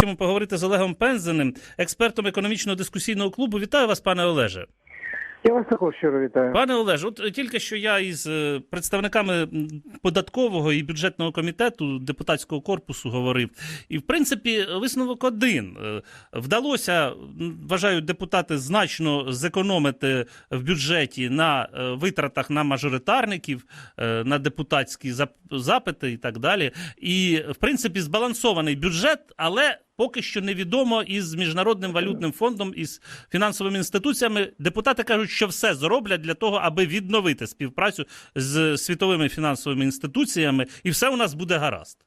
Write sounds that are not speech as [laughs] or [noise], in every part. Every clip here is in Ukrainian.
Хочемо поговорити з Олегом Пензеним, експертом економічного дискусійного клубу. Вітаю вас, пане Олеже. Я вас також щиро вітаю. Пане Олеже, от тільки що я із е, представниками податкового і бюджетного комітету депутатського корпусу говорив. І в принципі, висновок один Е, вдалося, м, вважаю, депутати значно зекономити в бюджеті на е, витратах на мажоритарників, на депутатські запити і так далі. І в принципі, збалансований бюджет, але. Поки що невідомо із міжнародним валютним фондом із фінансовими інституціями. Депутати кажуть, що все зроблять для того, аби відновити співпрацю з світовими фінансовими інституціями, і все у нас буде гаразд.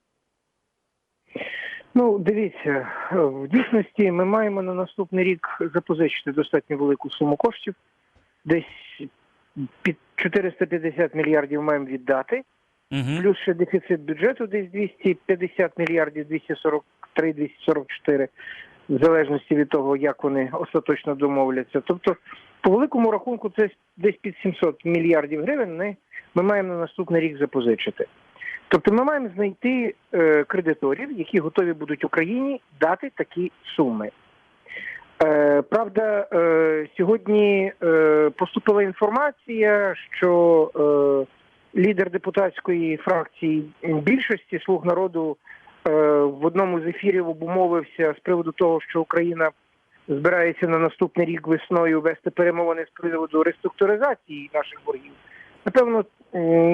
Ну, дивіться, в дійсності ми маємо на наступний рік запозичити достатньо велику суму коштів. Десь під 450 мільярдів маємо віддати. Угу. Плюс ще дефіцит бюджету десь 250 мільярдів, 243-244, в залежності від того, як вони остаточно домовляться. Тобто, по великому рахунку, це десь під 700 мільярдів гривень ми, маємо на наступний рік запозичити. Тобто ми маємо знайти е, кредиторів, які готові будуть Україні дати такі суми. Е, правда, е, сьогодні е, поступила інформація, що е, лідер депутатської фракції більшості слуг народу в одному з ефірів обумовився з приводу того, що Україна збирається на наступний рік весною вести перемовини з приводу реструктуризації наших боргів. Напевно,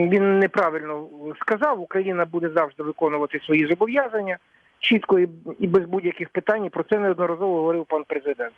він неправильно сказав. Україна буде завжди виконувати свої зобов'язання чітко і, без будь-яких питань. Про це неодноразово говорив пан президент.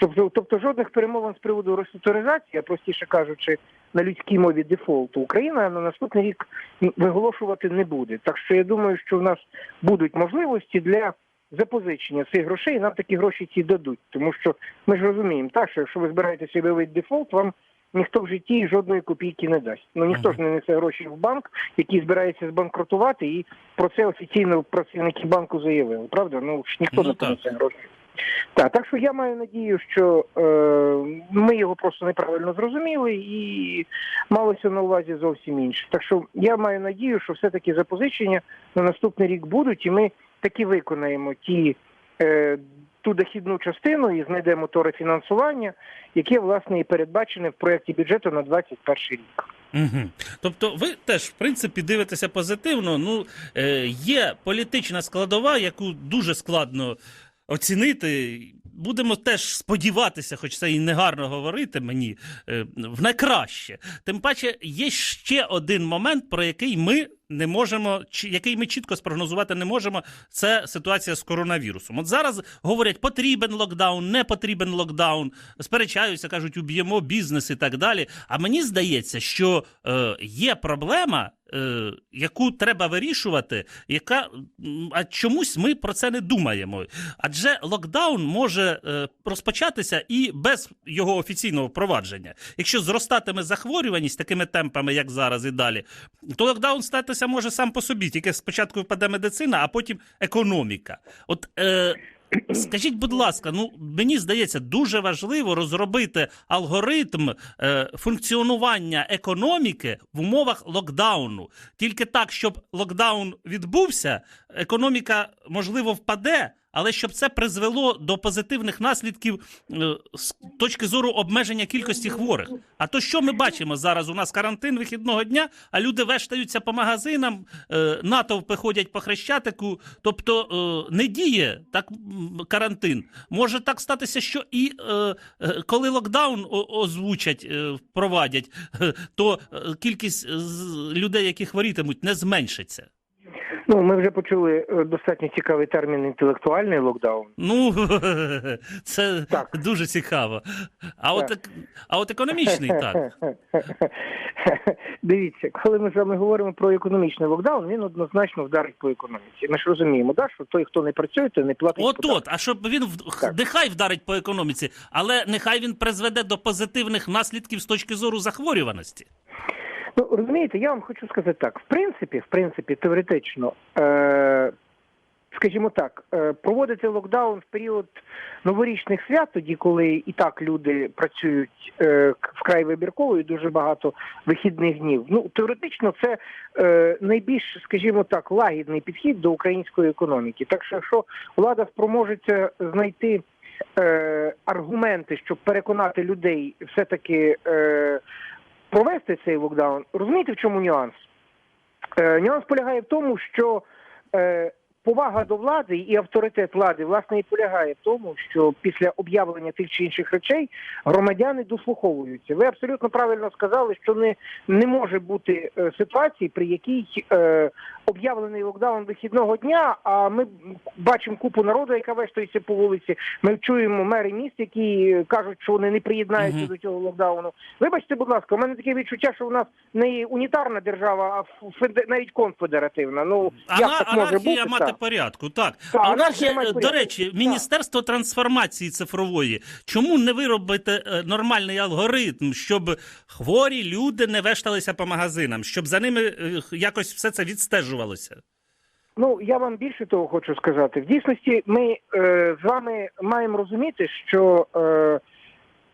Тобто, тобто жодних перемовин з приводу реструктуризації, простіше кажучи, на людській мові дефолту, Україна на наступний рік виголошувати не буде. Так що я думаю, що в нас будуть можливості для запозичення цих грошей, і нам такі гроші ці дадуть. Тому що ми ж розуміємо, так що якщо ви збираєтеся об'явити дефолт, вам ніхто в житті жодної копійки не дасть. Ну ніхто ж не несе гроші в банк, який збирається збанкрутувати, і про це офіційно працівники банку заявили. Правда? Ну ніхто Ну, не понесе гроші. Так, так що я маю надію, що е, ми його просто неправильно зрозуміли і малося на увазі зовсім інше. Так що я маю надію, що все-таки запозичення на наступний рік будуть, і ми таки виконаємо ті е, ту дохідну частину і знайдемо то рефінансування, яке власне і передбачене в проєкті бюджету на 2021 рік. Угу. Тобто, ви теж в принципі дивитеся позитивно. Ну е, є політична складова, яку дуже складно оцінити. Будемо теж сподіватися, хоч це і негарно говорити мені е, в найкраще. Тим паче, є ще один момент, про який ми не можемо, який ми чітко спрогнозувати не можемо. Це ситуація з коронавірусом. От зараз говорять, потрібен локдаун, не потрібен локдаун. Сперечаються, кажуть, уб'ємо бізнес і так далі. А мені здається, що е, є проблема, е, яку треба вирішувати, яка а чомусь ми про це не думаємо. Адже локдаун може е, розпочатися і без його офіційного впровадження. Якщо зростатиме захворюваність такими темпами, як зараз і далі, то локдаун статися може сам по собі. Тільки спочатку впаде медицина, а потім економіка. От е, Скажіть, будь ласка, ну мені здається, дуже важливо розробити алгоритм е, функціонування економіки в умовах локдауну. Тільки так, щоб локдаун відбувся, економіка можливо впаде, але щоб це призвело до позитивних наслідків е, з точки зору обмеження кількості хворих. А то що ми бачимо зараз? У нас карантин вихідного дня, а люди вештаються по магазинам, е, натовпи ходять по хрещатику. Тобто е, не діє так карантин. Може так статися, що і коли локдаун озвучать, впровадять, [laughs] то кількість людей, які хворітимуть, не зменшиться. Ну ми вже почули е, достатньо цікавий термін інтелектуальний локдаун. Ну [laughs] це Так. дуже цікаво. А от Так. ек- а от економічний так. [laughs] Дивіться, коли ми з вами говоримо про економічний локдаун, він однозначно вдарить по економіці. Ми ж розуміємо, да, що той, хто не працює, той не платить. От от, а щоб він Так. нехай вдарить по економіці, але нехай він призведе до позитивних наслідків з точки зору захворюваності. Ну розумієте, я вам хочу сказати так: в принципі, в принципі, теоретично, е- скажімо так, е, проводити локдаун в період новорічних свят, тоді, коли і так люди працюють е, вкрай вибірково і дуже багато вихідних днів. Ну теоретично це е, найбільш, скажімо так, лагідний підхід до української економіки. Так що, якщо влада спроможеться знайти е, аргументи, щоб переконати людей все-таки е, провести цей локдаун, розумієте, в чому нюанс? Е, нюанс полягає в тому, що е, повага до влади і авторитет влади власне і полягає в тому, що після об'явлення тих чи інших речей громадяни дослуховуються. Ви абсолютно правильно сказали, що не, не може бути е, ситуації, при якій е, об'явлений локдаун вихідного дня, а ми бачимо купу народу, яка вештається по вулиці. Ми чуємо мери міст, які кажуть, що вони не приєднаються Мгм. до цього локдауну. Вибачте, будь ласка, у мене таке відчуття, що у нас не унітарна держава, а навіть конфедеративна. Ну як так може бути? Так. порядку, так. Так, а у нас анархія же, мати е, до порядку. речі, Так. Міністерство трансформації цифрової, чому не виробите е, нормальний алгоритм, щоб хворі люди не вешталися по магазинам, щоб за ними е, якось все це відстежувалося? Ну я вам більше того хочу сказати. В дійсності ми е, з вами маємо розуміти, що е,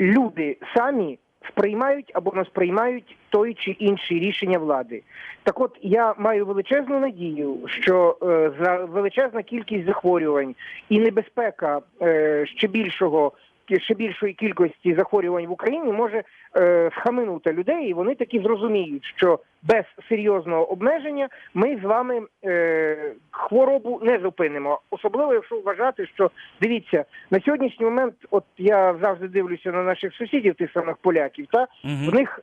люди самі сприймають або не сприймають той чи інші рішення влади. Так от я маю величезну надію, що е, за величезна кількість захворювань і небезпека е, ще більшого. Ще більшої кількості захворювань в Україні може е, схаменути людей, і вони таки зрозуміють, що без серйозного обмеження ми з вами е, хворобу не зупинимо. Особливо, якщо вважати, що дивіться на сьогоднішній момент, от я завжди дивлюся на наших сусідів, тих самих поляків, та Мгм. в них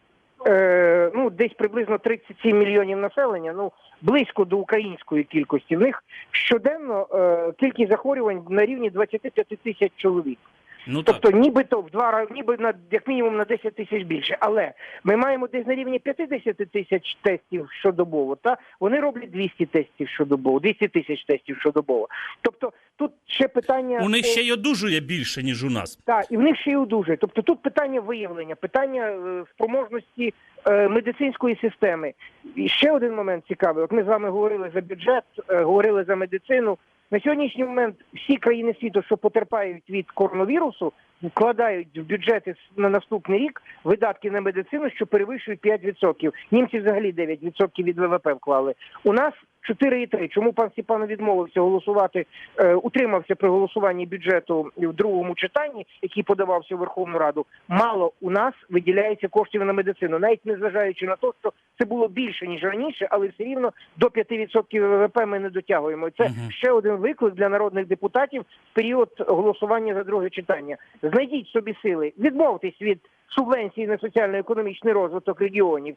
е, ну десь приблизно 37 мільйонів населення, ну близько до української кількості. В них щоденно е, кількість захворювань на рівні 25 тисяч чоловік. Ну так. Тобто, нібито в два рази, ніби на як мінімум на 10 тисяч більше. Але ми маємо десь на рівні 50 тисяч тестів щодобово. Та вони роблять 200 тестів щодобово, 200 тисяч тестів щодобово. Тобто тут ще питання У них ще й одужує більше, ніж у нас. так, і в них ще й одужує. Тобто тут питання виявлення, питання е, спроможності е, медицинської системи. І ще один момент цікавий. От ми з вами говорили за бюджет, е, говорили за медицину. На сьогоднішній момент всі країни світу, що потерпають від коронавірусу, вкладають в бюджети на наступний рік видатки на медицину, що перевищують 5%. Німці взагалі 9% від ВВП вклали. У нас 4,3. Чому пан Степанов відмовився голосувати, е, утримався при голосуванні бюджету в другому читанні, який подавався у Верховну Раду? Мало у нас виділяється коштів на медицину, навіть незважаючи на те, що це було більше ніж раніше, але все рівно до 5% ВВП ми не дотягуємо. Це ще один виклик для народних депутатів в період голосування за друге читання. Знайдіть собі сили, відмовтесь від субвенції на соціально-економічний розвиток регіонів.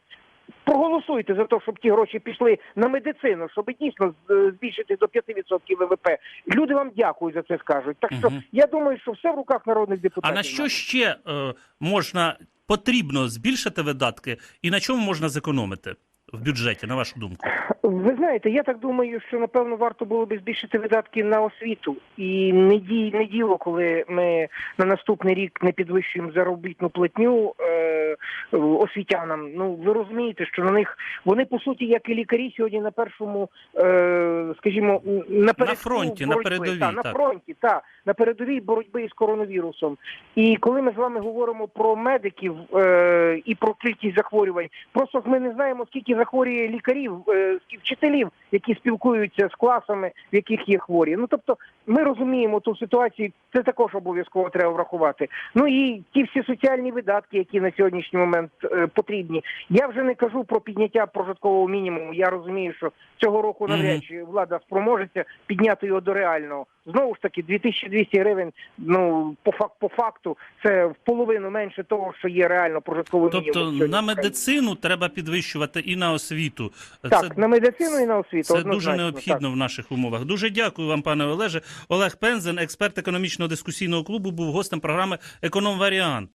Проголосуйте за те, щоб ті гроші пішли на медицину, щоб дійсно е, збільшити до 5% ВВП. Люди вам дякують за це скажуть. Так що угу. я думаю, що все в руках народних А на що ще е, можна потрібно збільшити видатки, і на чому можна зекономити в бюджеті, на вашу думку? Ви знаєте, я так думаю, що напевно варто було би збільшити видатки на освіту. І не ді не діло, коли ми на наступний рік не підвищуємо заробітну платню е, освітянам. Ну ви розумієте, що на них вони по суті, як і лікарі, сьогодні на першому, е, скажімо, на, передку фронті, на боротьби. передовій, Та, на фронті, та на передовій боротьби з коронавірусом. І коли ми з вами говоримо про медиків е, і про кількість захворювань, просто ми не знаємо, скільки захворює лікарів, е, вчителів, які спілкуються з класами, в яких є хворі. Ну тобто, ми розуміємо ту ситуацію, це також обов'язково треба врахувати. Ну і ті всі соціальні видатки, які на сьогоднішній момент е, потрібні. Я вже не кажу про підняття прожиткового мінімуму. Я розумію, що цього року навряд чи влада спроможеться підняти його до реального. Знову ж таки, 2200 гривень. Ну по фак по факту це в половину менше того, що є реально прожитковий мінімум. Тобто на медицину треба підвищувати і на освіту. так це на медицину і на освіту. це однозначно, дуже необхідно в наших умовах. Дуже дякую вам, пане Олеже. Олег Пензен, експерт економічного дискусійного клубу, був гостем програми Економ Варіант.